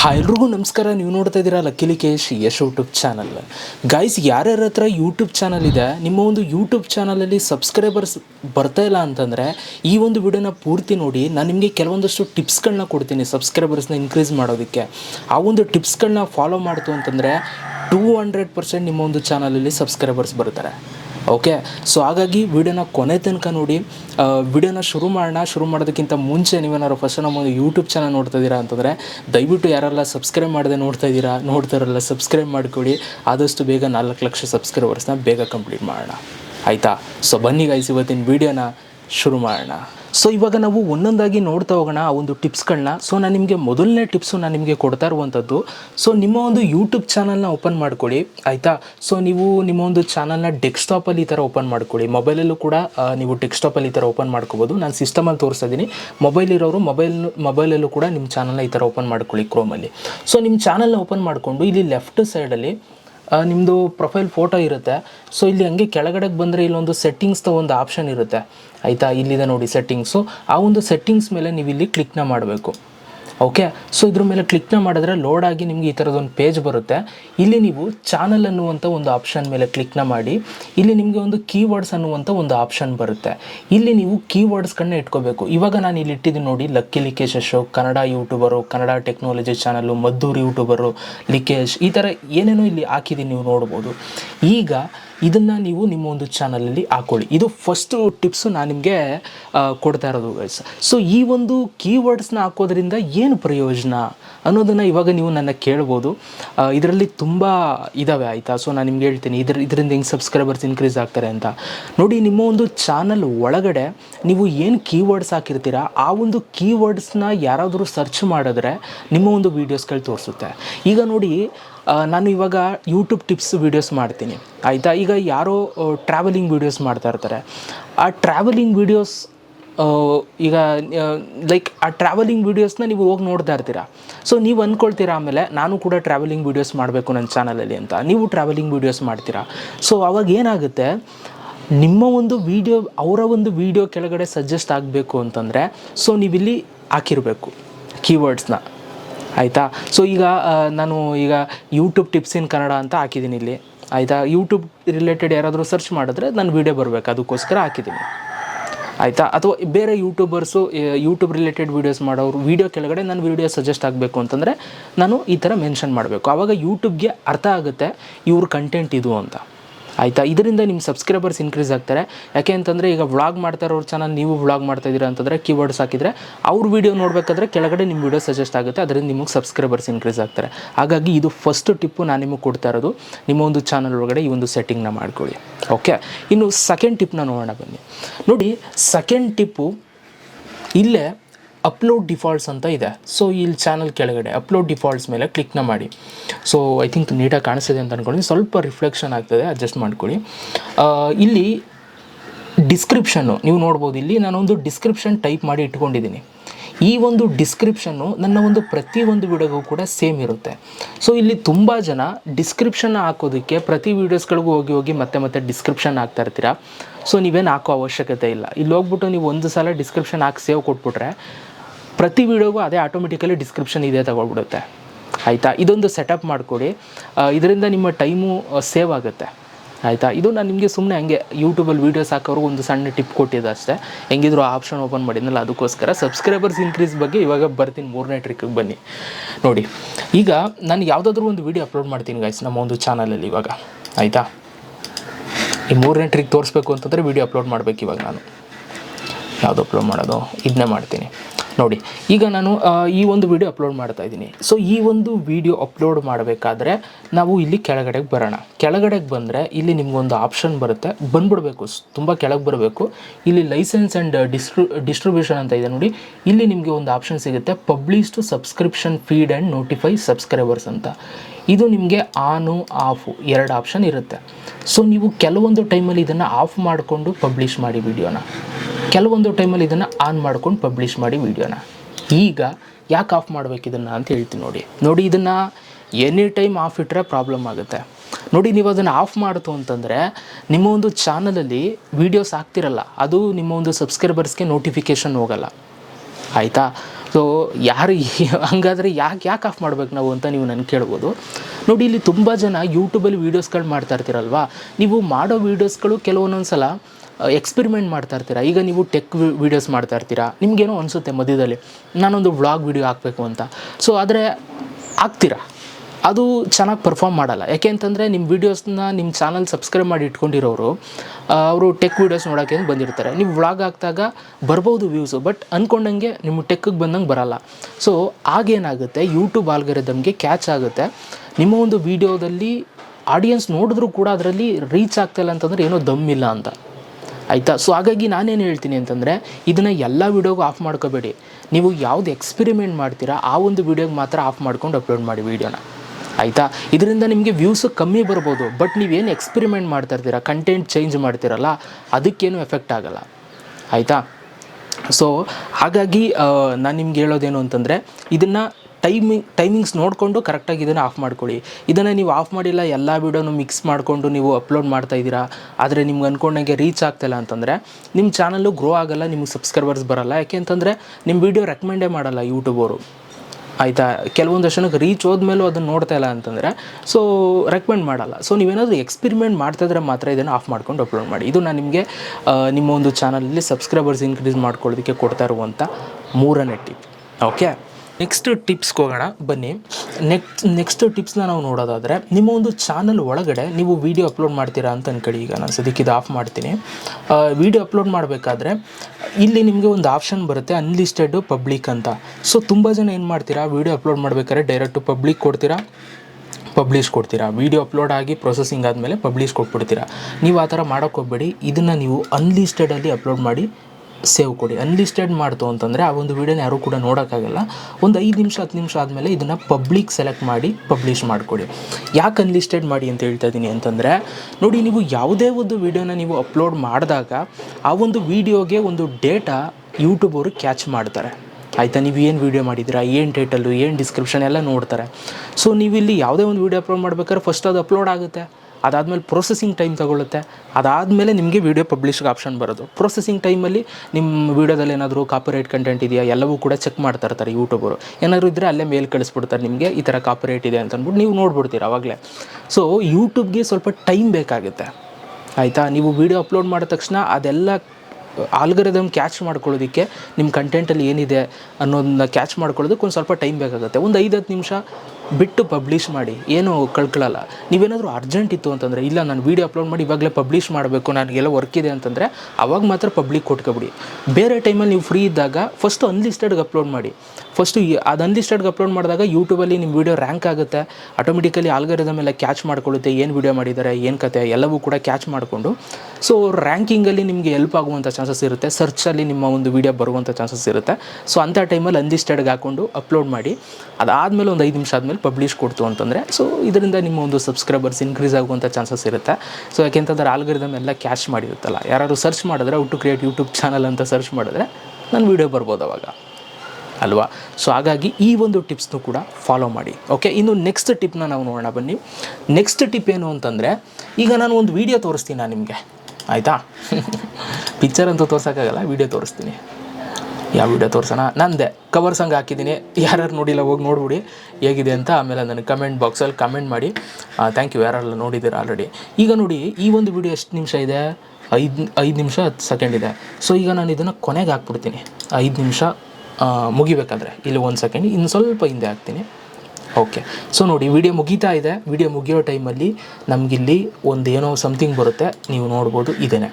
Hi ಎಲ್ರಿಗೂ ನಮಸ್ಕಾರ. ನೀವು ನೋಡ್ತಾ ಇದ್ದೀರಾ ಲಕ್ಕಿಲಿ ಕೇಶ್, ಯಶ್ ಯೂಟ್ಯೂಬ್ ಚಾನಲ್. ಗೈಸ್ ಯಾರ್ಯಾರ ಹತ್ರ ಯೂಟ್ಯೂಬ್ ಚಾನಲ್ ಇದೆ, ನಿಮ್ಮ ಒಂದು ಯೂಟ್ಯೂಬ್ ಚಾನಲಲ್ಲಿ ಸಬ್ಸ್ಕ್ರೈಬರ್ಸ್ ಬರ್ತಾ ಇಲ್ಲ ಅಂತಂದರೆ, ಈ ಒಂದು ವಿಡಿಯೋನ ಪೂರ್ತಿ ನೋಡಿ, ನಾನು ನಿಮಗೆ ಕೆಲವೊಂದಷ್ಟು ಟಿಪ್ಸ್ಗಳನ್ನ ಕೊಡ್ತೀನಿ ಸಬ್ಸ್ಕ್ರೈಬರ್ಸ್ನ ಇನ್ಕ್ರೀಸ್ ಮಾಡೋದಕ್ಕೆ. ಆ ಒಂದು ಟಿಪ್ಸ್ಗಳನ್ನ ಫಾಲೋ ಮಾಡ್ತು ಅಂತಂದರೆ ಟೂ ಹಂಡ್ರೆಡ್ ಪರ್ಸೆಂಟ್ ನಿಮ್ಮ ಒಂದು ಚಾನಲಲ್ಲಿ ಸಬ್ಸ್ಕ್ರೈಬರ್ಸ್ ಬರ್ತಾರೆ. ಓಕೆ ಸೊ ಹಾಗಾಗಿ ವಿಡಿಯೋನ ಕೊನೆ ತನಕ ನೋಡಿ ವಿಡಿಯೋನ ಶುರು ಮಾಡೋಣ, ಶುರು ಮಾಡೋದಕ್ಕಿಂತ ಮುಂಚೆ ನೀವೇನಾದ್ರು ಫಸ್ಟ್ ನಮ್ಮ ಒಂದು ಯೂಟ್ಯೂಬ್ ಚಾನಲ್ ನೋಡ್ತಾ ಇದ್ದೀರಾ ಅಂತಂದರೆ, ದಯವಿಟ್ಟು ಯಾರೆಲ್ಲ ಸಬ್ಸ್ಕ್ರೈಬ್ ಮಾಡದೆ ನೋಡ್ತಾ ಇದ್ದೀರಾ ನೋಡ್ತಾರಲ್ಲ ಸಬ್ಸ್ಕ್ರೈಬ್ ಮಾಡಿಕೊಡಿ ಆದಷ್ಟು ಬೇಗ ನಾಲ್ಕು ಲಕ್ಷ ಸಬ್ಸ್ಕ್ರೈಬರ್ಸ್ನ ಬೇಗ ಕಂಪ್ಲೀಟ್ ಮಾಡೋಣ. ಆಯಿತಾ? ಸೊ ಬನ್ನಿ ಗೈಸ್ ಇವತ್ತಿನ ವಿಡಿಯೋನ ಶುರು ಮಾಡೋಣ. ಸೊ ಇವಾಗ ನಾವು ಒಂದೊಂದಾಗಿ ನೋಡ್ತಾ ಹೋಗೋಣ ಆ ಒಂದು ಟಿಪ್ಸ್ಗಳನ್ನ. ಸೊ ನಾನು ನಿಮಗೆ ಮೊದಲನೇ ಟಿಪ್ಸು ನಾನು ನಿಮಗೆ ಕೊಡ್ತಾ ಇರುವಂಥದ್ದು. ಸೊ ನಿಮ್ಮ ಒಂದು ಯೂಟ್ಯೂಬ್ ಚಾನಲ್ನ ಓಪನ್ ಮಾಡ್ಕೊಳ್ಳಿ, ಆಯಿತಾ? ಸೊ ನೀವು ನಿಮ್ಮ ಒಂದು ಚಾನಲ್ನ ಡೆಸ್ಕ್ಟಾಪಲ್ಲಿ ಈ ಥರ ಓಪನ್ ಮಾಡ್ಕೊಳ್ಳಿ. ಮೊಬೈಲಲ್ಲೂ ಕೂಡ ನೀವು ಡೆಸ್ಕ್ಟಾಪಲ್ಲಿ ಈ ಥರ ಓಪನ್ ಮಾಡ್ಕೋಬೋದು. ನಾನು ಸಿಸ್ಟಮಲ್ಲಿ ತೋರಿಸ್ತಾ ಇದ್ದೀನಿ. ಮೊಬೈಲ್ ಇರೋರು ಮೊಬೈಲ್ ಮೊಬೈಲಲ್ಲೂ ಕೂಡ ನಿಮ್ಮ ಚಾನಲ್ನ ಈ ಥರ ಓಪನ್ ಮಾಡ್ಕೊಳ್ಳಿ ಕ್ರೋಮಲ್ಲಿ ಸೊ ನಿಮ್ಮ ಚಾನಲ್ನ ಓಪನ್ ಮಾಡಿಕೊಂಡು ಇಲ್ಲಿ ಲೆಫ್ಟ್ ಸೈಡಲ್ಲಿ ನಿಮ್ಮದು ಪ್ರೊಫೈಲ್ ಫೋಟೋ ಇರುತ್ತೆ. ಸೊ ಇಲ್ಲಿ ಹಂಗೆ ಕೆಳಗಡೆಗೆ ಬಂದರೆ ಇಲ್ಲೊಂದು ಸೆಟ್ಟಿಂಗ್ಸ್ದ ಒಂದು ಆಪ್ಷನ್ ಇರುತ್ತೆ. ಆಯಿತಾ? ಇಲ್ಲಿದೆ ನೋಡಿ ಸೆಟ್ಟಿಂಗ್ಸು ಆ ಒಂದು ಸೆಟ್ಟಿಂಗ್ಸ್ ಮೇಲೆ ನೀವು ಇಲ್ಲಿ ಕ್ಲಿಕ್ನ ಮಾಡಬೇಕು. ಓಕೆ ಸೊ ಇದ್ರ ಮೇಲೆ ಕ್ಲಿಕ್ನ ಮಾಡಿದ್ರೆ ಲೋಡ್ ಆಗಿ ನಿಮಗೆ ಈ ಥರದೊಂದು ಪೇಜ್ ಬರುತ್ತೆ. ಇಲ್ಲಿ ನೀವು ಚಾನಲ್ ಅನ್ನುವಂಥ ಒಂದು ಆಪ್ಷನ್ ಮೇಲೆ ಕ್ಲಿಕ್ನ ಮಾಡಿ. ಇಲ್ಲಿ ನಿಮಗೆ ಒಂದು ಕೀವರ್ಡ್ಸ್ ಅನ್ನುವಂಥ ಒಂದು ಆಪ್ಷನ್ ಬರುತ್ತೆ. ಇಲ್ಲಿ ನೀವು ಕೀವರ್ಡ್ಸ್ಗಳನ್ನ ಇಟ್ಕೋಬೇಕು. ಇವಾಗ ನಾನು ಇಲ್ಲಿ ಇಟ್ಟಿದ್ದೀನಿ ನೋಡಿ lucky Likesh Ashok Kannada YouTuber Kannada technology channel Maddur YouTuber Likesh ಈ ಥರ ಏನೇನೋ ಇಲ್ಲಿ ಹಾಕಿದ್ದೀನಿ ನೀವು ನೋಡ್ಬೋದು. ಈಗ ಇದನ್ನು ನೀವು ನಿಮ್ಮ ಒಂದು ಚಾನಲಲ್ಲಿ ಹಾಕೊಳ್ಳಿ. ಇದು ಫಸ್ಟು ಟಿಪ್ಸು ನಾನು ನಿಮಗೆ ಕೊಡ್ತಾ ಇರೋದು ಗೈಸ್ ಸೊ ಈ ಒಂದು ಕೀವರ್ಡ್ಸ್ನ ಹಾಕೋದ್ರಿಂದ ಏನು ಪ್ರಯೋಜನ ಅನ್ನೋದನ್ನು ಇವಾಗ ನೀವು ನನ್ನ ಕೇಳ್ಬೋದು. ಇದರಲ್ಲಿ ತುಂಬ ಇದ್ದಾವೆ ಆಯಿತಾ? ಸೊ ನಾನು ನಿಮ್ಗೆ ಹೇಳ್ತೀನಿ. ಇದ್ರ, ಇದರಿಂದ ಹಿಂಗೆ ಸಬ್ಸ್ಕ್ರೈಬರ್ಸ್ ಇನ್ಕ್ರೀಸ್ ಆಗ್ತಾರೆ ಅಂತ. ನೋಡಿ, ನಿಮ್ಮ ಒಂದು ಚಾನಲ್ ಒಳಗಡೆ ನೀವು ಏನು ಕೀವರ್ಡ್ಸ್ ಹಾಕಿರ್ತೀರಾ, ಆ ಒಂದು ಕೀವರ್ಡ್ಸ್ನ ಯಾರಾದರೂ ಸರ್ಚ್ ಮಾಡಿದ್ರೆ ನಿಮ್ಮ ಒಂದು ವೀಡಿಯೋಸ್ಗಳು ತೋರಿಸುತ್ತೆ. ಈಗ ನೋಡಿ ನಾನು ಇವಾಗ ಯೂಟ್ಯೂಬ್ ಟಿಪ್ಸ್ ವೀಡಿಯೋಸ್ ಮಾಡ್ತೀನಿ. ಆಯಿತಾ? ಈಗ ಯಾರೋ ಟ್ರಾವೆಲಿಂಗ್ ವೀಡಿಯೋಸ್ ಮಾಡ್ತಾ ಇರ್ತಾರೆ. ಆ ಟ್ರಾವೆಲಿಂಗ್ ವೀಡಿಯೋಸ್ ಈಗ ಲೈಕ್ ಆ ಟ್ರಾವೆಲಿಂಗ್ ವೀಡಿಯೋಸ್ನ ನೀವು ಹೋಗಿ ನೋಡ್ತಾ ಇರ್ತೀರಾ? ಸೊ ನೀವು ಅಂದ್ಕೊಳ್ತೀರಾ ಆಮೇಲೆ, ನಾನು ಕೂಡ ಟ್ರಾವೆಲಿಂಗ್ ವೀಡಿಯೋಸ್ ಮಾಡಬೇಕು ನನ್ನ ಚಾನಲಲ್ಲಿ ಅಂತ. ನೀವು ಟ್ರಾವೆಲಿಂಗ್ ವೀಡಿಯೋಸ್ ಮಾಡ್ತೀರಾ? ಸೊ ಅವಾಗ ಏನಾಗುತ್ತೆ? ನಿಮ್ಮ ಒಂದು ವಿಡಿಯೋ ಅವರ ಒಂದು ವಿಡಿಯೋ ಕೆಳಗಡೆ ಸಜೆಸ್ಟ್ ಆಗಬೇಕು ಅಂತಂದರೆ ಸೊ ನೀವಿಲ್ಲಿ ಹಾಕಿರಬೇಕು ಕೀವರ್ಡ್ಸ್ನ ಆಯಿತಾ? ಸೊ ಈಗ ನಾನು ಈಗ ಯೂಟ್ಯೂಬ್ ಟಿಪ್ಸ್ ಇನ್ ಕನ್ನಡ ಅಂತ ಹಾಕಿದ್ದೀನಿ ಇಲ್ಲಿ. ಆಯಿತಾ? ಯೂಟ್ಯೂಬ್ ರಿಲೇಟೆಡ್ ಯಾರಾದರೂ ಸರ್ಚ್ ಮಾಡಿದ್ರೆ ನನ್ನ ವೀಡಿಯೋ ಬರಬೇಕು. ಅದಕ್ಕೋಸ್ಕರ ಹಾಕಿದ್ದೀನಿ ಆಯಿತಾ? ಅಥವಾ ಬೇರೆ ಯೂಟ್ಯೂಬರ್ಸು ಯೂಟ್ಯೂಬ್ ರಿಲೇಟೆಡ್ ವೀಡಿಯೋಸ್ ಮಾಡೋರು ವೀಡಿಯೋ ಕೆಳಗಡೆ ನನ್ನ ವೀಡಿಯೋ ಸಜೆಸ್ಟ್ ಆಗಬೇಕು ಅಂತಂದರೆ ನಾನು ಈ ಥರ ಮೆನ್ಷನ್ ಮಾಡಬೇಕು. ಆವಾಗ ಯೂಟ್ಯೂಬ್ಗೆ ಅರ್ಥ ಆಗುತ್ತೆ ಇವ್ರ ಕಂಟೆಂಟ್ ಇದು ಅಂತ. ಆಯಿತಾ? ಇದರಿಂದ ನಿಮ್ಮ ಸಬ್ಸ್ಕ್ರೈಬರ್ಸ್ ಇನ್ಕ್ರೀಸ್ ಆಗ್ತಾರೆ. ಯಾಕೆ ಅಂತಂದರೆ ಈಗ ವ್ಲಾಗ್ ಮಾಡ್ತಾ ಇರೋರು ಚಾನಲ್ ನೀವು ವ್ಲಾಗ್ ಮಾಡ್ತಾ ಇದ್ದೀರಾ ಅಂತಂದರೆ ಕೀವರ್ಡ್ಸ್ ಹಾಕಿದರೆ ಅವ್ರ ವೀಡಿಯೋ ನೋಡಬೇಕಾದ್ರೆ ಕೆಳಗಡೆ ನಿಮ್ಮ ವೀಡಿಯೋ ಸಜೆಸ್ಟ್ ಆಗುತ್ತೆ, ಅದರಿಂದ ನಿಮಗೆ ಸಬ್ಸ್ಕ್ರೈಬರ್ಸ್ ಇನ್ಕ್ರೀಸ್ ಆಗ್ತಾರೆ. ಹಾಗಾಗಿ ಇದು ಫಸ್ಟ್ ಟಿಪ್ಪು ನಾನು ನಿಮಗೆ ಕೊಡ್ತಾ ಇರೋದು. ನಿಮ್ಮ ಒಂದು ಚಾನಲ್ ಒಳಗಡೆ ಈ ಒಂದು ಸೆಟ್ಟಿಂಗ್ನ ಮಾಡ್ಕೊಳ್ಳಿ. ಓಕೆ ಇನ್ನು ಸೆಕೆಂಡ್ ಟಿಪ್ನ ನೋಡೋಣ ಬನ್ನಿ. ನೋಡಿ ಸೆಕೆಂಡ್ ಟಿಪ್ಪು ಇಲ್ಲೇ ಅಪ್ಲೋಡ್ ಡಿಫಾಲ್ಟ್ಸ್ ಅಂತ ಇದೆ. ಸೊ ಇಲ್ಲಿ ಚಾನಲ್ ಕೆಳಗಡೆ ಅಪ್ಲೋಡ್ ಡಿಫಾಲ್ಟ್ಸ್ ಮೇಲೆ ಕ್ಲಿಕ್ನ ಮಾಡಿ. ಸೊ ಐ ಥಿಂಕ್ ನೀಟಾಗಿ ಕಾಣಿಸ್ತಿದೆ ಅಂತ ಅಂದ್ಕೊಳ್ಳಿ ಸ್ವಲ್ಪ ರಿಫ್ಲೆಕ್ಷನ್ ಆಗ್ತದೆ ಅಡ್ಜಸ್ಟ್ ಮಾಡ್ಕೊಳ್ಳಿ. ಇಲ್ಲಿ ಡಿಸ್ಕ್ರಿಪ್ಷನ್ನು ನೀವು ನೋಡ್ಬೋದು, ಇಲ್ಲಿ ನಾನೊಂದು ಡಿಸ್ಕ್ರಿಪ್ಷನ್ ಟೈಪ್ ಮಾಡಿ ಇಟ್ಕೊಂಡಿದ್ದೀನಿ. ಈ ಒಂದು ಡಿಸ್ಕ್ರಿಪ್ಷನ್ನು ನನ್ನ ಒಂದು ಪ್ರತಿಯೊಂದು ವಿಡಿಯೋಗೂ ಕೂಡ ಸೇಮ್ ಇರುತ್ತೆ. ಸೊ ಇಲ್ಲಿ ತುಂಬ ಜನ ಡಿಸ್ಕ್ರಿಪ್ಷನ್ ಹಾಕೋದಕ್ಕೆ ಪ್ರತಿ ವೀಡಿಯೋಸ್ಗಳಿಗೂ ಹೋಗಿ ಹೋಗಿ ಮತ್ತೆ ಮತ್ತೆ ಡಿಸ್ಕ್ರಿಪ್ಷನ್ ಹಾಕ್ತಾ ಇರ್ತೀರಾ. ಸೊ ನೀವೇನು ಹಾಕೋ ಅವಶ್ಯಕತೆ ಇಲ್ಲ. ಇಲ್ಲಿ ಹೋಗ್ಬಿಟ್ಟು ನೀವು ಒಂದು ಸಲ ಡಿಸ್ಕ್ರಿಪ್ಷನ್ ಹಾಕಿ ಸೇವ್ ಕೊಟ್ಬಿಟ್ರೆ ಪ್ರತಿ ವೀಡಿಯೋಗೂ ಅದೇ ಆಟೋಮೆಟಿಕಲಿ ಡಿಸ್ಕ್ರಿಪ್ಷನ್ ಇದೆ ತಗೊಳ್ಬಿಡುತ್ತೆ. ಆಯಿತಾ? ಇದೊಂದು ಸೆಟಪ್ ಮಾಡಿಕೊಡಿ. ಇದರಿಂದ ನಿಮ್ಮ ಟೈಮು ಸೇವ್ ಆಗುತ್ತೆ. ಆಯಿತಾ? ಇದು ನಾನು ನಿಮಗೆ ಸುಮ್ಮನೆ ಹಂಗೆ ಯೂಟ್ಯೂಬಲ್ಲಿ ವೀಡಿಯೋಸ್ ಹಾಕೋರು ಒಂದು ಸಣ್ಣ ಟಿಪ್ ಕೊಟ್ಟಿದ್ದೆ ಅಷ್ಟೇ. ಹೆಂಗಿದ್ರು ಆಪ್ಷನ್ ಓಪನ್ ಮಾಡಿದ್ನಲ್ಲ, ಅದಕ್ಕೋಸ್ಕರ ಸಬ್ಸ್ಕ್ರೈಬರ್ಸ್ ಇನ್ಕ್ರೀಸ್ ಬಗ್ಗೆ ಇವಾಗ ಬರ್ತೀನಿ, ಮೂರನೇ ಟ್ರಿಕ್ಕಿಗೆ ಬನ್ನಿ. ನೋಡಿ, ಈಗ ನಾನು ಯಾವುದಾದ್ರೂ ಒಂದು ವೀಡಿಯೋ ಅಪ್ಲೋಡ್ ಮಾಡ್ತೀನಿ ಗೈಸ್ ನಮ್ಮ ಒಂದು ಚಾನಲಲ್ಲಿ ಇವಾಗ. ಆಯಿತಾ? ಈ ಮೂರನೇ ಟ್ರಿಕ್ ತೋರಿಸ್ಬೇಕು ಅಂತಂದರೆ ವೀಡಿಯೋ ಅಪ್ಲೋಡ್ ಮಾಡಬೇಕು ಇವಾಗ ನಾನು. ಯಾವುದು ಅಪ್ಲೋಡ್ ಮಾಡೋದು? ಇದನ್ನೇ ಮಾಡ್ತೀನಿ. ನೋಡಿ, ಈಗ ನಾನು ಈ ಒಂದು ವಿಡಿಯೋ ಅಪ್ಲೋಡ್ ಮಾಡ್ತಾ ಇದ್ದೀನಿ. ಸೊ ಈ ಒಂದು ವಿಡಿಯೋ ಅಪ್ಲೋಡ್ ಮಾಡಬೇಕಾದ್ರೆ ನಾವು ಇಲ್ಲಿ ಕೆಳಗಡೆಗೆ ಬರೋಣ. ಕೆಳಗಡೆಗೆ ಬಂದರೆ ಇಲ್ಲಿ ನಿಮಗೊಂದು ಆಪ್ಷನ್ ಬರುತ್ತೆ. ಬಂದ್ಬಿಡ್ಬೇಕು. ತುಂಬ ಕೆಳಗೆ ಬರಬೇಕು. ಇಲ್ಲಿ ಲೈಸೆನ್ಸ್ ಆ್ಯಂಡ್ ಡಿಸ್ಟ್ರಿ ಡಿಸ್ಟ್ರಿಬ್ಯೂಷನ್ ಅಂತ ಇದೆ ನೋಡಿ. ಇಲ್ಲಿ ನಿಮಗೆ ಒಂದು ಆಪ್ಷನ್ ಸಿಗುತ್ತೆ. Publish to subscription feed and notify subscribers ಅಂತ. ಇದು ನಿಮಗೆ ಆನು ಆಫು ಎರಡು ಆಪ್ಷನ್ ಇರುತ್ತೆ. ಸೊ ನೀವು ಕೆಲವೊಂದು ಟೈಮಲ್ಲಿ ಇದನ್ನು ಆಫ್ ಮಾಡಿಕೊಂಡು ಪಬ್ಲಿಷ್ ಮಾಡಿ ವಿಡಿಯೋನ ಕೆಲವೊಂದು ಟೈಮಲ್ಲಿ ಇದನ್ನು ಆನ್ ಮಾಡ್ಕೊಂಡು ಪಬ್ಲಿಷ್ ಮಾಡಿ ವೀಡಿಯೋನ ಈಗ ಯಾಕೆ ಆಫ್ ಮಾಡ್ಬೇಕು ಇದನ್ನು ಅಂತ ಹೇಳ್ತೀನಿ ನೋಡಿ. ನೋಡಿ ಇದನ್ನು ಎನಿ ಟೈಮ್ ಆಫ್ ಇಟ್ಟರೆ ಪ್ರಾಬ್ಲಮ್ ಆಗುತ್ತೆ. ನೋಡಿ ನೀವು ಅದನ್ನು ಆಫ್ ಮಾಡ್ತು ಅಂತಂದರೆ ನಿಮ್ಮ ಒಂದು ಚಾನಲಲ್ಲಿ ವೀಡಿಯೋಸ್ ಆಗ್ತಿರಲ್ಲ. ಅದು ನಿಮ್ಮ ಒಂದು ಸಬ್ಸ್ಕ್ರೈಬರ್ಸ್ಗೆ ನೋಟಿಫಿಕೇಷನ್ ಹೋಗಲ್ಲ. ಆಯಿತಾ? ಸೊ ಯಾರು ಹಂಗಾದರೆ ಯಾಕೆ ಯಾಕೆ ಆಫ್ ಮಾಡ್ಬೇಕು ನಾವು ಅಂತ ನೀವು ನನಗೆ ಕೇಳ್ಬೋದು. ನೋಡಿ ಇಲ್ಲಿ ತುಂಬ ಜನ ಯೂಟ್ಯೂಬಲ್ಲಿ ವೀಡಿಯೋಸ್ಗಳು ಮಾಡ್ತಾ ಇರ್ತೀರಲ್ವಾ? ನೀವು ಮಾಡೋ ವೀಡಿಯೋಸ್ಗಳು ಕೆಲವೊಂದೊಂದು ಸಲ ಎಕ್ಸ್ಪೆರಿಮೆಂಟ್ ಮಾಡ್ತಾ ಇರ್ತೀರಾ? ಈಗ ನೀವು ಟೆಕ್ ವೀಡಿಯೋಸ್ ಮಾಡ್ತಾ ಇರ್ತೀರಾ? ನಿಮಗೇನೋ ಅನಿಸುತ್ತೆ ಮಧ್ಯದಲ್ಲಿ, ನಾನೊಂದು ವ್ಲಾಗ್ ವೀಡಿಯೋ ಹಾಕಬೇಕು ಅಂತ. ಸೊ ಆದರೆ ಹಾಕ್ತೀರಾ? ಅದು ಚೆನ್ನಾಗಿ ಪರ್ಫಾರ್ಮ್ ಮಾಡಲ್ಲ. ಯಾಕೆ ಅಂತಂದರೆ ನಿಮ್ಮ ವೀಡಿಯೋಸ್ನ ನಿಮ್ಮ ಚಾನಲ್ ಸಬ್ಸ್ಕ್ರೈಬ್ ಮಾಡಿ ಇಟ್ಕೊಂಡಿರೋರು ಅವರು ಟೆಕ್ ವೀಡಿಯೋಸ್ ನೋಡೋಕ್ಕೆ ಬಂದಿರ್ತಾರೆ. ನೀವು ವ್ಲಾಗ್ ಹಾಕಿದಾಗ ಬರ್ಬೋದು ವ್ಯೂಸು ಬಟ್ ಅಂದ್ಕೊಂಡಂಗೆ ನಿಮ್ಮ ಟೆಕ್ಕಿಗೆ ಬಂದಂಗೆ ಬರಲ್ಲ. ಸೊ ಆಗೇನಾಗುತ್ತೆ? ಯೂಟ್ಯೂಬ್ ಆಲ್ಗರಿದಮ್ಗೆ ಕ್ಯಾಚ್ ಆಗುತ್ತೆ. ನಿಮ್ಮ ಒಂದು ವೀಡಿಯೋದಲ್ಲಿ ಆಡಿಯನ್ಸ್ ನೋಡಿದ್ರೂ ಕೂಡ ಅದರಲ್ಲಿ ರೀಚ್ ಆಗ್ತಾಯಿಲ್ಲ ಅಂತಂದರೆ ಏನೋ ದಮ್ಮಿಲ್ಲ ಅಂತ. ಆಯಿತಾ? ಸೊ ಹಾಗಾಗಿ ನಾನೇನು ಹೇಳ್ತೀನಿ ಅಂತಂದರೆ, ಇದನ್ನು ಎಲ್ಲ ವೀಡಿಯೋಗೂ ಆಫ್ ಮಾಡ್ಕೋಬೇಡಿ. ನೀವು ಯಾವ್ದು ಎಕ್ಸ್ಪೆರಿಮೆಂಟ್ ಮಾಡ್ತೀರಾ, ಆ ಒಂದು ವೀಡಿಯೋಗೆ ಮಾತ್ರ ಆಫ್ ಮಾಡ್ಕೊಂಡು ಅಪ್ಲೋಡ್ ಮಾಡಿ ವೀಡಿಯೋನ. ಆಯಿತಾ? ಇದರಿಂದ ನಿಮಗೆ ವ್ಯೂಸ್ ಕಮ್ಮಿ ಬರ್ಬೋದು. ಬಟ್ ನೀವೇನು ಎಕ್ಸ್ಪೆರಿಮೆಂಟ್ ಮಾಡ್ತಾ ಇರ್ತೀರಾ ಕಂಟೆಂಟ್ ಚೇಂಜ್ ಮಾಡ್ತೀರಲ್ಲ, ಅದಕ್ಕೇನು ಎಫೆಕ್ಟ್ ಆಗಲ್ಲ. ಆಯಿತಾ? ಸೊ ಹಾಗಾಗಿ ನಾನು ನಿಮ್ಗೆ ಹೇಳೋದೇನು ಅಂತಂದರೆ, ಇದನ್ನು ಟೈಮಿಂಗ್ ಟೈಮಿಂಗ್ಸ್ ನೋಡಿಕೊಂಡು ಕರೆಕ್ಟಾಗಿ ಇದನ್ನು ಆಫ್ ಮಾಡ್ಕೊಳ್ಳಿ. ಇದನ್ನು ನೀವು ಆಫ್ ಮಾಡಿಲ್ಲ, ಎಲ್ಲ ವೀಡಿಯೋನು ಮಿಕ್ಸ್ ಮಾಡಿಕೊಂಡು ನೀವು ಅಪ್ಲೋಡ್ ಮಾಡ್ತಾ ಇದ್ದೀರಾ, ಆದರೆ ನಿಮ್ಗೆ ಅಂದ್ಕೊಂಡಂಗೆ ರೀಚ್ ಆಗ್ತಿಲ್ಲ ಅಂತಂದರೆ ನಿಮ್ಮ ಚಾನಲ್ಲು ಗ್ರೋ ಆಗಲ್ಲ, ನಿಮ್ಗೆ ಸಬ್ಸ್ಕ್ರೈಬರ್ಸ್ ಬರಲ್ಲ. ಯಾಕೆ ಅಂತಂದರೆ ನಿಮ್ಮ ವೀಡಿಯೋ ರೆಕಮೆಂಡೇ ಮಾಡಲ್ಲ ಯೂಟ್ಯೂಬರು ಆಯಿತಾ? ಕೆಲವೊಂದಷ್ಟು ಜನಕ್ಕೆ ರೀಚ್ ಹೋದ್ಮೇಲೂ ಅದನ್ನು ನೋಡ್ತಾ ಇಲ್ಲ ಅಂತಂದರೆ ಸೊ ರೆಕಮೆಂಡ್ ಮಾಡಲ್ಲ. ಸೊ ನೀವೇನಾದರೂ ಮಾಡ್ತಾ ಮಾಡ್ತಾಯಿದ್ರೆ ಮಾತ್ರ ಇದನ್ನು ಆಫ್ ಮಾಡ್ಕೊಂಡು ಅಪ್ಲೋಡ್ ಮಾಡಿ. ಇದು ನಾನು ನಿಮಗೆ ನಿಮ್ಮ ಒಂದು ಚಾನಲಲ್ಲಿ ಸಬ್ಸ್ಕ್ರೈಬರ್ಸ್ ಇನ್ಕ್ರೀಸ್ ಮಾಡ್ಕೊಳ್ಳೋದಕ್ಕೆ ಕೊಡ್ತಾ ಇರುವಂಥ ಮೂರನೇ ಟಿಪ್ ಓಕೆ ನೆಕ್ಸ್ಟ್ ಟಿಪ್ಸ್ಗೆ ಹೋಗೋಣ, ಬನ್ನಿ. ನೆಕ್ಸ್ಟ್ ನೆಕ್ಸ್ಟ್ ಟಿಪ್ಸ್ನ ನಾವು ನೋಡೋದಾದರೆ, ನಿಮ್ಮ ಒಂದು ಚಾನಲ್ ಒಳಗಡೆ ನೀವು ವೀಡಿಯೋ ಅಪ್ಲೋಡ್ ಮಾಡ್ತೀರಾ ಅಂತ ಅನ್ಕೊಳ್ಳಿ. ಈಗ ನಾನು ಸದ್ಯಕ್ಕೆ ಇದು ಆಫ್ ಮಾಡ್ತೀನಿ. ವೀಡಿಯೋ ಅಪ್ಲೋಡ್ ಮಾಡಬೇಕಾದ್ರೆ, ಇಲ್ಲಿ ನಿಮಗೆ ಒಂದು ಆಪ್ಷನ್ ಬರುತ್ತೆ ಅನ್ಲಿಸ್ಟೆಡ್ ಪಬ್ಲಿಕ್ ಅಂತ. ಸೊ ತುಂಬ ಜನ ಏನು ಮಾಡ್ತೀರಾ ವೀಡಿಯೋ ಅಪ್ಲೋಡ್ ಮಾಡಬೇಕಾದ್ರೆ ಡೈರೆಕ್ಟು ಪಬ್ಲಿಕ್ ಕೊಡ್ತೀರಾ ಪಬ್ಲಿಷ್ ಕೊಡ್ತೀರಾ. ವೀಡಿಯೋ ಅಪ್ಲೋಡ್ ಆಗಿ ಪ್ರೊಸೆಸಿಂಗ್ ಆದಮೇಲೆ ಪಬ್ಲಿಷ್ ಕೊಟ್ಬಿಡ್ತೀರಾ. ನೀವು ಆ ಥರ ಮಾಡೋಕ್ಕೆ ಹೋಗ್ಬೇಡಿ. ಇದನ್ನು ನೀವು ಅನ್ಲಿಸ್ಟೆಡಲ್ಲಿ ಅಪ್ಲೋಡ್ ಮಾಡಿ ಸೇವ್ ಕೊಡಿ. ಅನ್ಲಿಸ್ಟೆಡ್ ಮಾಡ್ತು ಅಂತಂದರೆ ಆ ಒಂದು ವೀಡಿಯೋನ ಯಾರೂ ಕೂಡ ನೋಡೋಕ್ಕಾಗಲ್ಲ. ಒಂದು ಐದು ನಿಮಿಷ, ಹತ್ತು ನಿಮಿಷ ಆದಮೇಲೆ ಇದನ್ನು ಪಬ್ಲಿಕ್ ಸೆಲೆಕ್ಟ್ ಮಾಡಿ ಪಬ್ಲಿಷ್ ಮಾಡಿಕೊಡಿ. ಯಾಕೆ ಅನ್ಲಿಸ್ಟೆಡ್ ಮಾಡಿ ಅಂತ ಹೇಳ್ತಾ ಇದ್ದೀನಿ ಅಂತಂದರೆ, ನೋಡಿ ನೀವು ಯಾವುದೇ ಒಂದು ವೀಡಿಯೋನ ನೀವು ಅಪ್ಲೋಡ್ ಮಾಡಿದಾಗ ಆ ಒಂದು ವೀಡಿಯೋಗೆ ಒಂದು ಡೇಟಾ ಯೂಟ್ಯೂಬ್ ಅವರು ಕ್ಯಾಚ್ ಮಾಡ್ತಾರೆ. ಆಯಿತಾ? ನೀವು ಏನು ವೀಡಿಯೋ ಮಾಡಿದ್ದೀರಾ? ಏನು ಟೈಟಲ್ಲು ಏನು ಡಿಸ್ಕ್ರಿಪ್ಷನ್ ಎಲ್ಲ ನೋಡ್ತಾರೆ. ಸೊ ನೀವು ಇಲ್ಲಿ ಯಾವುದೇ ಒಂದು ವೀಡಿಯೋ ಅಪ್ಲೋಡ್ ಮಾಡ್ಬೇಕಾದ್ರೆ ಫಸ್ಟ್ ಅದು ಅಪ್ಲೋಡ್ ಆಗುತ್ತೆ. ಅದಾದಮೇಲೆ ಪ್ರೊಸೆಸಿಂಗ್ ಟೈಮ್ ತಗೊಳುತ್ತೆ. ಅದಾದಮೇಲೆ ನಿಮಗೆ ವೀಡಿಯೋ ಪಬ್ಲಿಷ್ಗೆ ಆಪ್ಷನ್ ಬರೋದು. ಪ್ರೊಸೆಸಿಂಗ್ ಟೈಮಲ್ಲಿ ನಿಮ್ಮ ವೀಡಿಯೋದಲ್ಲಿ ಏನಾದರೂ ಕಾಪಿರೈಟ್ ಕಂಟೆಂಟ್ ಇದೆಯಾ, ಎಲ್ಲವೂ ಕೂಡ ಚೆಕ್ ಮಾಡ್ತಾ ಇರ್ತಾರೆ ಯೂಟ್ಯೂಬರು ಏನಾದರೂ ಇದ್ದರೆ ಅಲ್ಲೇ ಮೇಲ್ ಕಳಿಸ್ಬಿಡ್ತಾರೆ ನಿಮಗೆ, ಈ ಥರ ಕಾಪಿರೈಟ್ ಇದೆ ಅಂತ ಅಂದ್ಬಿಟ್ಟು ನೀವು ನೋಡ್ಬಿಡ್ತೀರ ಆವಾಗಲೇ ಸೊ ಯೂಟ್ಯೂಬ್ಗೆ ಸ್ವಲ್ಪ ಟೈಮ್ ಬೇಕಾಗುತ್ತೆ. ಆಯಿತಾ? ನೀವು ವೀಡಿಯೋ ಅಪ್ಲೋಡ್ ಮಾಡಿದ ತಕ್ಷಣ ಅದೆಲ್ಲ ಆಲ್ಗರಿದಮ್ ಕ್ಯಾಚ್ ಮಾಡ್ಕೊಳ್ಳೋದಕ್ಕೆ ನಿಮ್ಮ ಕಂಟೆಂಟಲ್ಲಿ ಏನಿದೆ ಅನ್ನೋದನ್ನ ಕ್ಯಾಚ್ ಮಾಡ್ಕೊಳ್ಳೋದಕ್ಕೆ ಒಂದು ಸ್ವಲ್ಪ ಟೈಮ್ ಬೇಕಾಗುತ್ತೆ. ಒಂದು ಐದು ಹತ್ತು ನಿಮಿಷ ಬಿಟ್ಟು ಪಬ್ಲಿಷ್ ಮಾಡಿ, ಏನು ಕಳ್ಕೊಳ್ಳಲ್ಲ ನೀವೇನಾದರೂ ಅರ್ಜೆಂಟ್ ಇತ್ತು ಅಂತಂದರೆ, ಇಲ್ಲ, ನಾನು ವೀಡಿಯೋ ಅಪ್ಲೋಡ್ ಮಾಡಿ ಇವಾಗಲೇ ಪಬ್ಲಿಷ್ ಮಾಡಬೇಕು, ನನಗೆಲ್ಲ ವರ್ಕ್ ಇದೆ ಅಂತಂದರೆ, ಅವಾಗ ಮಾತ್ರ ಪಬ್ಲಿಕ್ ಕೊಟ್ಕೊಬಿಡಿ ಬೇರೆ ಟೈಮಲ್ಲಿ ನೀವು ಫ್ರೀ ಇದ್ದಾಗ ಫಸ್ಟ್ ಅನ್ಲಿಸ್ಟೆಡ್ಗೆ ಅಪ್ಲೋಡ್ ಮಾಡಿ. ಫಸ್ಟು ಅದು ಅನ್ಲಿಸ್ಟೆಡ್ಗೆ ಅಪ್ಲೋಡ್ ಮಾಡಿದಾಗ ಯೂಟ್ಯೂಬಲ್ಲಿ ನಿಮ್ಮ ವೀಡಿಯೋ ರ್ಯಾಂಕ್ ಆಗುತ್ತೆ. ಆಟೋಮೆಟಿಕಲಿ ಆಲ್ಗರಿದಮ್ ಮೇಲೆ ಕ್ಯಾಚ್ ಮಾಡ್ಕೊಳ್ಳುತ್ತೆ, ಏನು ವೀಡಿಯೋ ಮಾಡಿದ್ದಾರೆ ಏನು ಕತೆ, ಎಲ್ಲವೂ ಕೂಡ ಕ್ಯಾಚ್ ಮಾಡಿಕೊಂಡು. ಸೊ ರ್ಯಾಂಕಿಂಗಲ್ಲಿ ನಿಮಗೆ ಹೆಲ್ಪ್ ಆಗುವಂಥ ಚಾನ್ಸಸ್ ಇರುತ್ತೆ. ಸರ್ಚಲ್ಲಿ ನಿಮ್ಮ ಒಂದು ವೀಡಿಯೋ ಬರುವಂಥ ಚಾನ್ಸಸ್ ಇರುತ್ತೆ. ಸೊ ಅಂಥ ಟೈಮಲ್ಲಿ ಅನ್ಲಿಸ್ಟೆಡ್ಗೆ ಹಾಕ್ಕೊಂಡು ಅಪ್ಲೋಡ್ ಮಾಡಿ. ಅದಾದಮೇಲೆ ಒಂದು ಐದು ನಿಮಿಷ ಆದಮೇಲೆ ಪಬ್ಲಿಷ್ ಕೊಡ್ತು ಅಂತಂದರೆ ಸೊ ಇದರಿಂದ ನಿಮ್ಮ ಒಂದು ಸಬ್ಸ್ಕ್ರೈಬರ್ಸ್ ಇನ್ಕ್ರೀಸ್ ಆಗುವಂಥ ಚಾನ್ಸಸ್ ಇರುತ್ತೆ. ಸೊ ಯಾಕೆಂತಂದ್ರೆ ಆಲ್ಗರಿದಮ್ ಎಲ್ಲ ಕ್ಯಾಶ್ ಮಾಡಿರುತ್ತಲ್ಲ. ಯಾರು ಸರ್ಚ್ ಮಾಡಿದ್ರೆ out to create YouTube channel ಅಂತ ಸರ್ಚ್ ಮಾಡಿದ್ರೆ ನನ್ನ ವೀಡಿಯೋ ಬರ್ಬೋದು ಅವಾಗ. ಅಲ್ವಾ? ಸೊ ಹಾಗಾಗಿ ಈ ಒಂದು ಟಿಪ್ಸ್ನು ಕೂಡ ಫಾಲೋ ಮಾಡಿ. ಓಕೆ ಇನ್ನು ನೆಕ್ಸ್ಟ್ ಟಿಪ್ನ ನಾವು ನೋಡೋಣ ಬನ್ನಿ. ನೆಕ್ಸ್ಟ್ ಟಿಪ್ ಏನು ಅಂತಂದರೆ, ಈಗ ನಾನು ಒಂದು ವೀಡಿಯೋ ತೋರಿಸ್ತೀನಿ ನಾನು ನಿಮಗೆ. ಆಯಿತಾ? ಪಿಕ್ಚರ್ ಅಂತೂ ತೋರ್ಸೋಕ್ಕಾಗಲ್ಲ ವೀಡಿಯೋ ತೋರಿಸ್ತೀನಿ. ಯಾವ ವಿಡಿಯೋ ತೋರಿಸೋಣ? ನಂದೆ ಕವರ್ ಸಾಂಗ್ ಹಾಕಿದ್ದೀನಿ. ಯಾರ್ಯಾರು ನೋಡಿಲ್ಲ, ಹೋಗಿ ನೋಡ್ಬಿಡಿ. ಹೇಗಿದೆ ಅಂತ ಆಮೇಲೆ ನನಗೆ ಕಮೆಂಟ್ ಬಾಕ್ಸಲ್ಲಿ ಕಮೆಂಟ್ ಮಾಡಿ. ಥ್ಯಾಂಕ್ ಯು ಯಾರೆಲ್ಲ ನೋಡಿದ್ದೀರ ಆಲ್ರೆಡಿ ಈಗ ನೋಡಿ, ಈ ಒಂದು ವಿಡಿಯೋ ಎಷ್ಟು ನಿಮಿಷ ಇದೆ? ಐದು ಐದು ನಿಮಿಷ ಹತ್ತು ಸೆಕೆಂಡ್ ಇದೆ. ಸೊ ಈಗ ನಾನು ಇದನ್ನು ಕೊನೆಗೆ ಹಾಕ್ಬಿಡ್ತೀನಿ. ಐದು ನಿಮಿಷ ಮುಗಿಬೇಕಾದ್ರೆ. ಇಲ್ಲಿ ಒಂದು ಸೆಕೆಂಡ್ ಇನ್ನು ಸ್ವಲ್ಪ ಹಿಂದೆ ಹಾಕ್ತೀನಿ. ಓಕೆ ಸೊ ನೋಡಿ ವಿಡಿಯೋ ಮುಗೀತಾ ಇದೆ. ವಿಡಿಯೋ ಮುಗಿಯೋ ಟೈಮಲ್ಲಿ ನಮಗಿಲ್ಲಿ ಒಂದು ಏನೋ ಸಮಥಿಂಗ್ ಬರುತ್ತೆ. ನೀವು ನೋಡ್ಬೋದು, ಇದೇನೆ.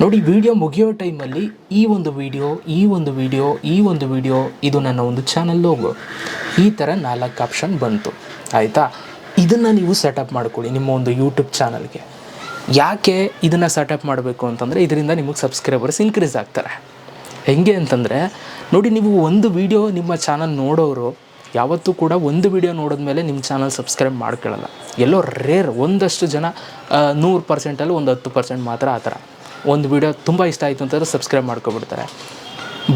ನೋಡಿ ವಿಡಿಯೋ ಮುಗಿಯೋ ಟೈಮಲ್ಲಿ ಈ ಒಂದು ವಿಡಿಯೋ ಈ ಒಂದು ವಿಡಿಯೋ ಈ ಒಂದು ವಿಡಿಯೋ ಇದು ನನ್ನ ಒಂದು ಚಾನಲ್ ಲೋಗೋ ಈ ಥರ ನಾಲ್ಕು ಆಪ್ಷನ್ ಬಂತು. ಆಯಿತಾ? ಇದನ್ನು ನೀವು ಸೆಟಪ್ ಮಾಡ್ಕೊಳ್ಳಿ ನಿಮ್ಮ ಒಂದು ಯೂಟ್ಯೂಬ್ ಚಾನಲ್ಗೆ ಯಾಕೆ ಇದನ್ನು ಸೆಟಪ್ ಮಾಡಬೇಕು ಅಂತಂದರೆ, ಇದರಿಂದ ನಿಮಗೆ ಸಬ್ಸ್ಕ್ರೈಬರ್ಸ್ ಇನ್ಕ್ರೀಸ್ ಆಗ್ತಾರೆ. ಹೆಂಗೆ ಅಂತಂದರೆ, ನೋಡಿ, ನೀವು ಒಂದು ವಿಡಿಯೋ ನಿಮ್ಮ ಚಾನಲ್ ನೋಡೋರು, ಯಾವತ್ತೂ ಕೂಡ ಒಂದು ವಿಡಿಯೋ ನೋಡಿದ ಮೇಲೆ ನಿಮ್ಮ ಚಾನಲ್ ಸಬ್ಸ್ಕ್ರೈಬ್ ಮಾಡ್ಕೊಳ್ಳಲ್ಲ. ಎಲ್ಲೋ ರೇರ್ ಒಂದಷ್ಟು ಜನ ನೂರು ಪರ್ಸೆಂಟಲ್ಲಿ ಒಂದು ಹತ್ತು ಪರ್ಸೆಂಟ್ ಮಾತ್ರ ಆ ಥರ ಒಂದು ವಿಡಿಯೋ ತುಂಬ ಇಷ್ಟ ಆಯಿತು ಅಂತಂದರೆ ಸಬ್ಸ್ಕ್ರೈಬ್ ಮಾಡ್ಕೊಬಿಡ್ತಾರೆ.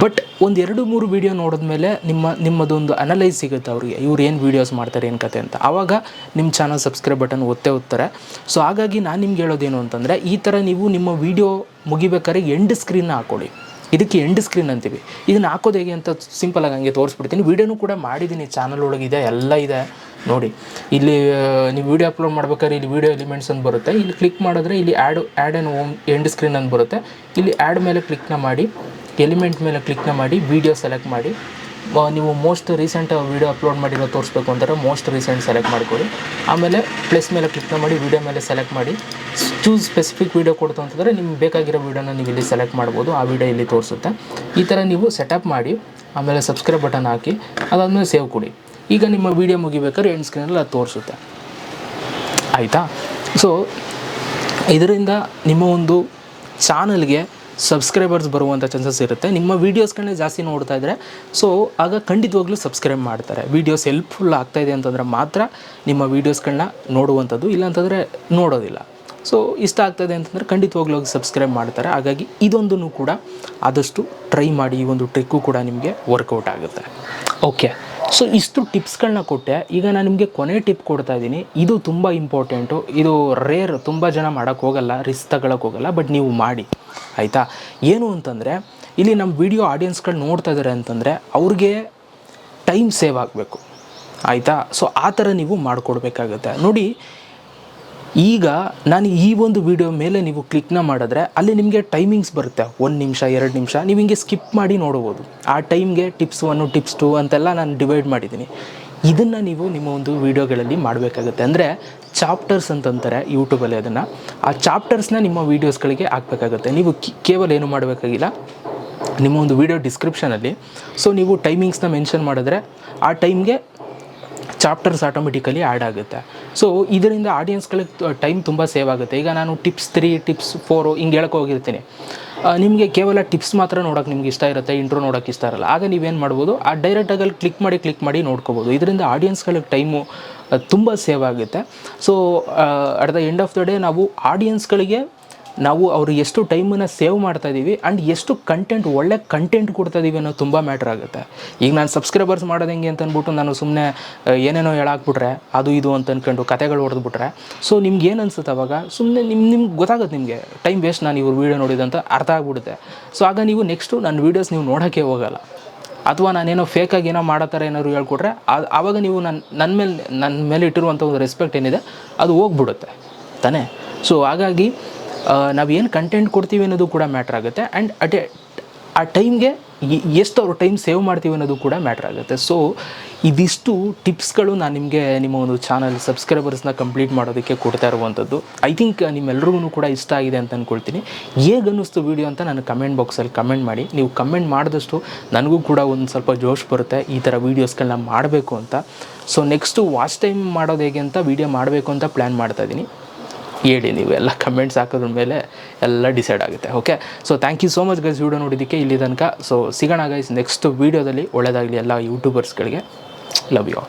ಬಟ್ ಒಂದು ಎರಡು ಮೂರು ವೀಡಿಯೋ ನೋಡಿದ್ಮೇಲೆ ನಿಮ್ಮ ನಿಮ್ಮದೊಂದು ಅನಲೈಸ್ ಸಿಗುತ್ತೆ ಅವ್ರಿಗೆ. ಇವ್ರು ಏನು ವೀಡಿಯೋಸ್ ಮಾಡ್ತಾರೆ, ಏನು ಕತೆ ಅಂತ. ಆವಾಗ ನಿಮ್ಮ ಚಾನಲ್ ಸಬ್ಸ್ಕ್ರೈಬ್ ಬಟನ್ ಒತ್ತೇ ಓದ್ತಾರೆ ಸೊ ಹಾಗಾಗಿ ನಾನು ನಿಮ್ಗೆ ಹೇಳೋದೇನು ಅಂತಂದರೆ ಈ ಥರ ನೀವು ನಿಮ್ಮ ವೀಡಿಯೋ ಮುಗಿಬೇಕಾದ್ರೆ ಎಂಡ್ ಸ್ಕ್ರೀನ್ನ ಹಾಕ್ಕೊಳ್ಳಿ ಇದಕ್ಕೆ ಎಂಡ್ ಸ್ಕ್ರೀನ್ ಅಂತೀವಿ. ಇದನ್ನ ಹಾಕೋದು ಹೇಗೆ ಅಂತ ಸಿಂಪಲಾಗಿ ಹಂಗೆ ತೋರಿಸ್ಬಿಡ್ತೀನಿ. ವೀಡಿಯೋನು ಕೂಡ ಮಾಡಿದ್ದೀನಿ. ಚಾನಲ್ ಒಳಗಿದೆ ಎಲ್ಲ ಇದೆ. ನೋಡಿ, ಇಲ್ಲಿ ನೀವು ವೀಡಿಯೋ ಅಪ್ಲೋಡ್ ಮಾಡ್ಬೇಕಾದ್ರೆ ಇಲ್ಲಿ ವೀಡಿಯೋ ಎಲಿಮೆಂಟ್ಸ್ ಅಂತ ಬರುತ್ತೆ. ಇಲ್ಲಿ ಕ್ಲಿಕ್ ಮಾಡಿದ್ರೆ ಇಲ್ಲಿ ಆ್ಯಡ್ ಆ್ಯಡ್ ಆ್ಯಂಡ್ ಓಮ್ ಎಂಡ್ ಸ್ಕ್ರೀನ್ ಅಂತ ಬರುತ್ತೆ. ಇಲ್ಲಿ ಆ್ಯಡ್ ಮೇಲೆ ಕ್ಲಿಕ್ನ ಮಾಡಿ ಎಲಿಮೆಂಟ್ ಮೇಲೆ ಕ್ಲಿಕ್ನ ಮಾಡಿ ವೀಡಿಯೋ ಸೆಲೆಕ್ಟ್ ಮಾಡಿ. ನೀವು ಮೋಸ್ಟ್ ರೀಸೆಂಟ್ ವೀಡಿಯೋ ಅಪ್ಲೋಡ್ ಮಾಡಿರೋ ತೋರಿಸ್ಬೇಕು ಅಂತಾರೆ ಮೋಸ್ಟ್ ರೀಸೆಂಟ್ ಸೆಲೆಕ್ಟ್ ಮಾಡ್ಕೊಳ್ಳಿ. ಆಮೇಲೆ ಪ್ಲಸ್ ಮೇಲೆ ಕ್ಲಿಕ್ ಮಾಡಿ ವೀಡಿಯೋ ಮೇಲೆ ಸೆಲೆಕ್ಟ್ ಮಾಡಿ. ಚೂಸ್ ಸ್ಪೆಸಿಫಿಕ್ ವೀಡಿಯೋ ಕೊಡ್ತು ಅಂತಂದರೆ ನಿಮ್ಗೆ ಬೇಕಾಗಿರೋ ವೀಡಿಯೋನ ನೀವು ಇಲ್ಲಿ ಸೆಲೆಕ್ಟ್ ಮಾಡ್ಬೋದು, ಆ ವೀಡಿಯೋ ಇಲ್ಲಿ ತೋರಿಸುತ್ತೆ. ಈ ಥರ ನೀವು ಸೆಟಪ್ ಮಾಡಿ, ಆಮೇಲೆ ಸಬ್ಸ್ಕ್ರೈಬ್ ಬಟನ್ ಹಾಕಿ, ಅದಾದಮೇಲೆ ಸೇವ್ ಕೊಡಿ. ಈಗ ನಿಮ್ಮ ವೀಡಿಯೋ ಮುಗಿಬೇಕಾದ್ರೆ ಎಂಡ್ ಸ್ಕ್ರೀನಲ್ಲಿ ಅದು ತೋರಿಸುತ್ತೆ. ಆಯಿತಾ? ಸೊ ಇದರಿಂದ ನಿಮ್ಮ ಒಂದು ಚಾನಲ್ಗೆ ಸಬ್ಸ್ಕ್ರೈಬರ್ಸ್ ಬರುವಂಥ ಚಾನ್ಸಸ್ ಇರುತ್ತೆ. ನಿಮ್ಮ ವೀಡಿಯೋಸ್ಗಳನ್ನೇ ಜಾಸ್ತಿ ನೋಡ್ತಾ ಇದ್ದರೆ ಸೊ ಆಗ ಖಂಡಿತವಾಗ್ಲೂ ಸಬ್ಸ್ಕ್ರೈಬ್ ಮಾಡ್ತಾರೆ. ವೀಡಿಯೋಸ್ ಹೆಲ್ಪ್ಫುಲ್ ಆಗ್ತಾ ಇದೆ ಅಂತಂದರೆ ಮಾತ್ರ ನಿಮ್ಮ ವೀಡಿಯೋಸ್ಗಳನ್ನ ನೋಡುವಂಥದ್ದು, ಇಲ್ಲಾಂತಂದರೆ ನೋಡೋದಿಲ್ಲ. ಸೊ ಇಷ್ಟ ಆಗ್ತದೆ ಅಂತಂದರೆ ಖಂಡಿತವಾಗ್ಲೂ ಸಬ್ಸ್ಕ್ರೈಬ್ ಮಾಡ್ತಾರೆ. ಹಾಗಾಗಿ ಇದೊಂದನ್ನು ಕೂಡ ಆದಷ್ಟು ಟ್ರೈ ಮಾಡಿ, ಈ ಒಂದು ಟ್ರಿಕ್ಕು ಕೂಡ ನಿಮಗೆ ವರ್ಕೌಟ್ ಆಗುತ್ತೆ. ಓಕೆ ಸೊ ಇಷ್ಟು ಟಿಪ್ಸ್ಗಳನ್ನ ಕೊಟ್ಟೆ. ಈಗ ನಾನು ನಿಮಗೆ ಕೊನೆ ಟಿಪ್ ಕೊಡ್ತಾ ಇದ್ದೀನಿ. ಇದು ತುಂಬ ಇಂಪಾರ್ಟೆಂಟು ಇದು ರೇರ್ ತುಂಬ ಜನ ಮಾಡೋಕ್ಕೋಗಲ್ಲ ರಿಸ್ಕ್ ತಗೊಳಕ್ಕೆ ಹೋಗಲ್ಲ ಬಟ್ ನೀವು ಮಾಡಿ. ಆಯಿತಾ? ಏನು ಅಂತಂದರೆ, ಇಲ್ಲಿ ನಮ್ಮ ವಿಡಿಯೋ ಆಡಿಯನ್ಸ್ಗಳು ನೋಡ್ತಾ ಇದ್ದಾರೆ ಅಂತಂದರೆ, ಅವ್ರಿಗೆ ಟೈಮ್ ಸೇವ್ ಆಗಬೇಕು. ಆಯಿತಾ? ಸೊ ಆ ಥರ ನೀವು ಮಾಡಿಕೊಡ್ಬೇಕಾಗತ್ತೆ. ನೋಡಿ, ಈಗ ನಾನು ಈ ಒಂದು ವಿಡಿಯೋ ಮೇಲೆ ನೀವು ಕ್ಲಿಕ್ನ ಮಾಡಿದ್ರೆ, ಅಲ್ಲಿ ನಿಮಗೆ ಟೈಮಿಂಗ್ಸ್ ಬರುತ್ತೆ. ಒಂದು ನಿಮಿಷ, ಎರಡು ನಿಮಿಷ. ನೀವು ಹಿಂಗೆ ಸ್ಕಿಪ್ ಮಾಡಿ ನೋಡ್ಬೋದು ಆ ಟೈಮ್ಗೆ ಟಿಪ್ಸ್ ಒನ್ನು ಟಿಪ್ಸ್ ಟು ಅಂತೆಲ್ಲ ನಾನು ಡಿವೈಡ್ ಮಾಡಿದ್ದೀನಿ. ಇದನ್ನು ನೀವು ನಿಮ್ಮ ಒಂದು ವೀಡಿಯೋಗಳಲ್ಲಿ ಮಾಡಬೇಕಾಗುತ್ತೆ. ಅಂದರೆ ಚಾಪ್ಟರ್ಸ್ ಅಂತಂತಾರೆ ಯೂಟ್ಯೂಬಲ್ಲಿ ಅದನ್ನು. ಆ ಚಾಪ್ಟರ್ಸ್ನ ನಿಮ್ಮ ವೀಡಿಯೋಸ್ಗಳಿಗೆ ಹಾಕ್ಬೇಕಾಗುತ್ತೆ. ನೀವು ಕೇವಲ ಏನು ಮಾಡಬೇಕಾಗಿಲ್ಲ? ನಿಮ್ಮ ಒಂದು ವೀಡಿಯೋ ಡಿಸ್ಕ್ರಿಪ್ಷನಲ್ಲಿ. ಸೊ ನೀವು ಟೈಮಿಂಗ್ಸ್ನ ಮೆನ್ಷನ್ ಮಾಡಿದ್ರೆ ಆ ಟೈಮ್ಗೆ ಚಾಪ್ಟರ್ಸ್ ಆಟೋಮೆಟಿಕಲಿ ಆ್ಯಡ್ ಆಗುತ್ತೆ. ಸೊ ಇದರಿಂದ ಆಡಿಯನ್ಸ್ಗಳಿಗೆ ಟೈಮ್ ತುಂಬ ಸೇವ್ ಆಗುತ್ತೆ. ಈಗ ನಾನು ಟಿಪ್ಸ್ ತ್ರೀ, ಟಿಪ್ಸ್ ಫೋರು ಹಿಂಗೆ ಹೇಳಕ್ಕೆ ಹೋಗಿರ್ತೀನಿ. ನಿಮಗೆ ಕೇವಲ ಟಿಪ್ಸ್ ಮಾತ್ರ ನೋಡೋಕೆ ನಿಮ್ಗೆ ಇಷ್ಟ ಇರುತ್ತೆ ಇಂಟ್ರೋ ನೋಡೋಕೆ ಇಷ್ಟ ಇರಲ್ಲ. ಆಗ ನೀವೇನು ಮಾಡ್ಬೋದು, ಆ ಡೈರೆಕ್ಟಾಗಿ ಕ್ಲಿಕ್ ಮಾಡಿ ಕ್ಲಿಕ್ ಮಾಡಿ ನೋಡ್ಕೋಬೋದು. ಇದರಿಂದ ಆಡಿಯನ್ಸ್ಗಳಿಗೆ ಟೈಮು ತುಂಬ ಸೇವ್ ಆಗುತ್ತೆ. So at the end of the day ನಾವು ಆಡಿಯನ್ಸ್ಗಳಿಗೆ ನಾವು ಅವರು ಎಷ್ಟು ಟೈಮನ್ನು ಸೇವ್ ಮಾಡ್ತಾ ಇದ್ದೀವಿ ಆ್ಯಂಡ್ ಎಷ್ಟು ಕಂಟೆಂಟ್ ಒಳ್ಳೆ ಕಂಟೆಂಟ್ ಕೊಡ್ತಾ ಇದ್ದೀವಿ ಅನ್ನೋದು ತುಂಬ ಮ್ಯಾಟ್ರ್ ಆಗುತ್ತೆ. ಈಗ ನಾನು ಸಬ್ಸ್ಕ್ರೈಬರ್ಸ್ ಮಾಡೋದು ಹೆಂಗೆ ಅಂತ ಅಂದ್ಬಿಟ್ಟು ನಾನು ಸುಮ್ಮನೆ ಏನೇನೋ ಹೇಳಾಕ್ಬಿಟ್ರೆ, ಅದು ಇದು ಅಂತ ಅಂದ್ಕೊಂಡು ಕತೆಗಳು ಹೊಡೆದ್ಬಿಟ್ರೆ ಸೊ ನಿಮ್ಗೆ ಏನು ಅನ್ಸುತ್ತೆ ಅವಾಗ? ಸುಮ್ಮನೆ ನಿಮ್ಮ ನಿಮ್ಗೆ ಗೊತ್ತಾಗುತ್ತೆ ನಿಮಗೆ. ಟೈಮ್ ವೇಸ್ಟ್ ನಾನು ಇವ್ರ ವೀಡಿಯೋ ನೋಡಿದಂತ ಅರ್ಥ ಆಗ್ಬಿಡುತ್ತೆ. ಸೊ ಆಗ ನೀವು ನೆಕ್ಸ್ಟು ನನ್ನ ವೀಡಿಯೋಸ್ ನೀವು ನೋಡೋಕ್ಕೆ ಹೋಗಲ್ಲ. ಅಥವಾ ನಾನೇನೋ ಫೇಕಾಗಿ ಏನೋ ಮಾಡೋ ಥರ ಏನಾದ್ರು ಹೇಳ್ಕೊಟ್ರೆ ಆವಾಗ ನೀವು ನನ್ನ ನನ್ನ ಮೇಲೆ ನನ್ನ ಮೇಲೆ ಇಟ್ಟಿರುವಂಥ ಒಂದು ರೆಸ್ಪೆಕ್ಟ್ ಏನಿದೆ, ಅದು ಹೋಗ್ಬಿಡುತ್ತೆ. ತಾನೇ? ಸೊ ಹಾಗಾಗಿ ನಾವು ಏನು ಕಂಟೆಂಟ್ ಕೊಡ್ತೀವಿ ಅನ್ನೋದು ಕೂಡ ಮ್ಯಾಟ್ರ್ ಆಗುತ್ತೆ. ಆ್ಯಂಡ್ ಅಟ್ ಎ ಆ ಟೈಮ್ಗೆ ಎಷ್ಟು ಅವ್ರ ಟೈಮ್ ಸೇವ್ ಮಾಡ್ತೀವಿ ಅನ್ನೋದು ಕೂಡ ಮ್ಯಾಟ್ರ್ ಆಗುತ್ತೆ. ಸೊ ಇದಿಷ್ಟು ಟಿಪ್ಸ್ಗಳು ನಾನು ನಿಮಗೆ ನಿಮ್ಮ ಒಂದು ಚಾನಲ್ ಸಬ್ಸ್ಕ್ರೈಬರ್ಸ್ನ ಕಂಪ್ಲೀಟ್ ಮಾಡೋದಕ್ಕೆ ಕೊಡ್ತಾ ಇರುವಂಥದ್ದು. ಐ ಥಿಂಕ್ ನಿಮ್ಮೆಲ್ರಿಗೂ ಕೂಡ ಇಷ್ಟ ಆಗಿದೆ ಅಂತ ಅಂದ್ಕೊಳ್ತೀನಿ ಹೇಗೆ ಅನ್ನಿಸ್ತು ವೀಡಿಯೋ ಅಂತ ನಾನು ಕಮೆಂಟ್ ಬಾಕ್ಸಲ್ಲಿ ಕಮೆಂಟ್ ಮಾಡಿ. ನೀವು ಕಮೆಂಟ್ ಮಾಡಿದಷ್ಟು ನನಗೂ ಕೂಡ ಒಂದು ಸ್ವಲ್ಪ ಜೋಶ್ ಬರುತ್ತೆ. ಈ ಥರ ವೀಡಿಯೋಸ್ಗಳನ್ನ ಮಾಡಬೇಕು ಅಂತ. ಸೊ ನೆಕ್ಸ್ಟು ವಾಚ್ ಟೈಮ್ ಮಾಡೋದು ಹೇಗೆ ಅಂತ ವೀಡಿಯೋ ಮಾಡಬೇಕು ಅಂತ ಪ್ಲ್ಯಾನ್ ಮಾಡ್ತಾಯಿದ್ದೀನಿ ಹೇಳಿ ನೀವು ಎಲ್ಲ ಕಮೆಂಟ್ಸ್ ಹಾಕೋದ್ರ ಮೇಲೆ ಎಲ್ಲ ಡಿಸೈಡ್ ಆಗುತ್ತೆ okay so thank you so much guys video ನೋಡಿದ್ದಕ್ಕೆ ಇಲ್ಲಿ ತನಕ. ಸೊ ಸಿಗೋಣ ಗೈಸ್ ನೆಕ್ಸ್ಟ್ ವೀಡಿಯೋದಲ್ಲಿ ಒಳ್ಳೆಯದಾಗಲಿ ಎಲ್ಲ ಯೂಟ್ಯೂಬರ್ಸ್ಗಳಿಗೆ ಲವ್ ಯು